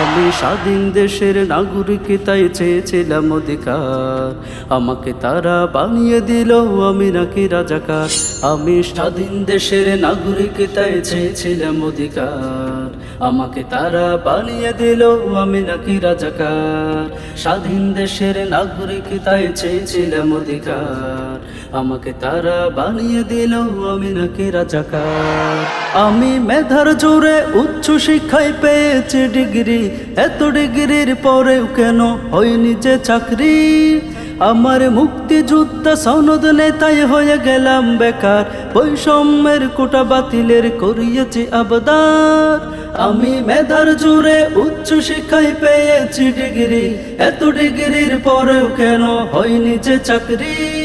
আমি স্বাধীন দেশের নাগরিক, তাই চেয়েছিলাম অধিকার। আমাকে তারা বানিয়ে দিল, আমি নাকি রাজাকার। আমি স্বাধীন দেশের নাগরিক, তাই চেয়েছিলাম অধিকার। আমাকে তারা বানিয়ে দিল আমি নাকি রাজাকার। স্বাধীন দেশের নাগরিক তাই চেয়েছিলাম অধিকার। আমাকে তারা বানিয়ে দিল আমি নাকি রাজাকার। আমি মেধার জোরে উচ্চ শিক্ষায় পেয়েছি ডিগ্রি। এত ডিগ্রির পরেও কেন হয়নি যে চাকরি? আমার মুক্তি মুক্তিযুদ্ধ সনদ নেতাই হয়ে গেলাম বেকার। বৈষম্যের কোটা বাতিলের করিয়েছি আবদার। আমি মেধার জুড়ে উচ্চ শিক্ষায় পেয়েছি ডিগ্রি। এত ডিগ্রির পরেও কেন হয়নি যে চাকরি?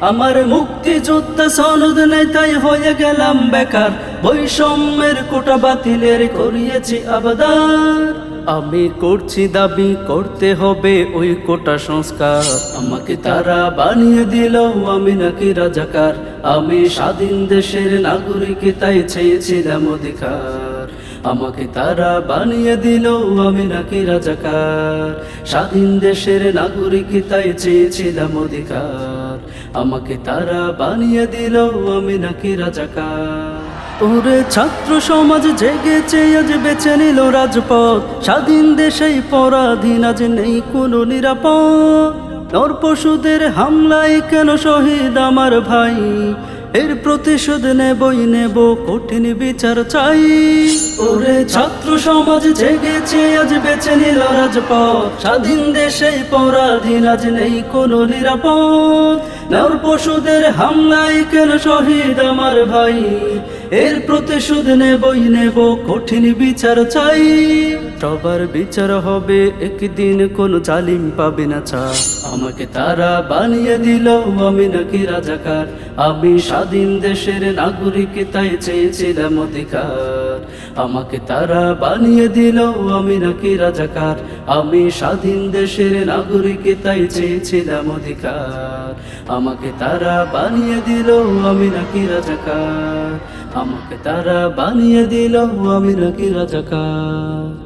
আমার মুক্তিযুদ্ধ সনদ নেতাই হয়ে গেলাম বেকার। বৈষম্যের কোটা বাতিলের করিয়েছি আবদার। আমি করছি দাবি, করতে হবে ওই কোটা সংস্কার। আমাকে তারা বানিয়ে দিল, আমি নাকি রাজাকার। আমি স্বাধীন দেশের নাগরিক, তাই চেয়েছিলাম অধিকার। আমাকে তারা বানিয়ে দিল, আমি নাকি রাজাকার। স্বাধীন দেশের নাগরিক, তাই চেয়েছিলাম অধিকার। আমাকে তারা বানিয়ে দিল আমি নাকি রাজাকার। ওরে ছাত্র সমাজ জেগেছে আজ বেছে নিল রাজপথ। স্বাধীন দেশেই পরাধীন আজ নেই কোনো নিরাপদ। নর পশুদের হামলায় কেন শহীদ আমার ভাই? এর প্রতিশোধ নেবই নেব, কঠিন বিচার চাই। ওরে ছাত্র সমাজ জেগেছে আজ বেছে নিল রাজপথ। স্বাধীন দেশেই পরাধীন, আজ নেই কোনো নিরাপদ। নর পশুদের হামলায় কেন শহীদ আমার ভাই? এর প্রতিশোধ নেবই নেব, কঠিন বিচার চাই। সবার বিচার হবে, একদিন কোন জালিম পাবে না চা আমাকে তারা বানিয়ে দিল আমি নাকি রাজাকার। আমি স্বাধীন দেশের নাগরিক, তাই চেয়েছিলাম অধিকার। আমাকে তারা বানিয়ে দিল আমি নাকি রাজাকার। আমি স্বাধীন দেশের নাগরিক, তাই চেয়েছিলাম অধিকার। আমাকে তারা বানিয়ে দিল আমি নাকি রাজাকার। আমাকে তারা বানিয়ে দিল আমি নাকি রাজাকার।